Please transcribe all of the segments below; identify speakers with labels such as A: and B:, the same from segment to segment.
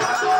A: Thank you.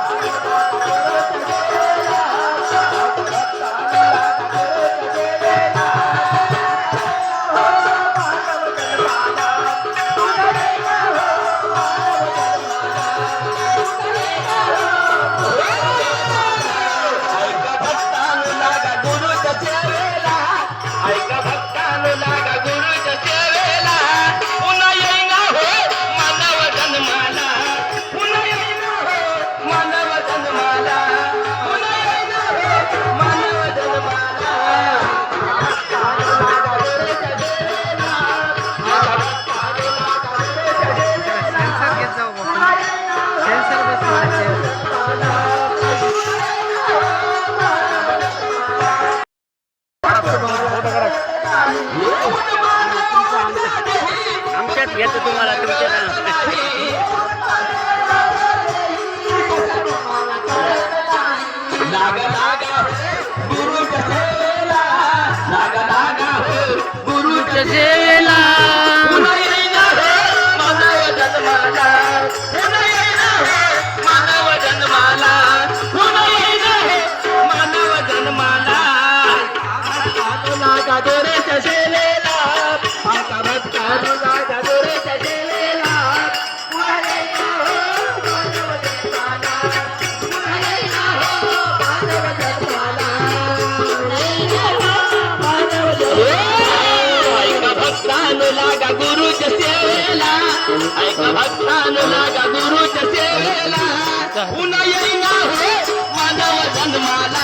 A: Brasil! लागा गुरुच्या सेवेला ऐका भक्तान लागा गुरुच्या सेवेला पुन्हा येईना हो मानव जन्माला.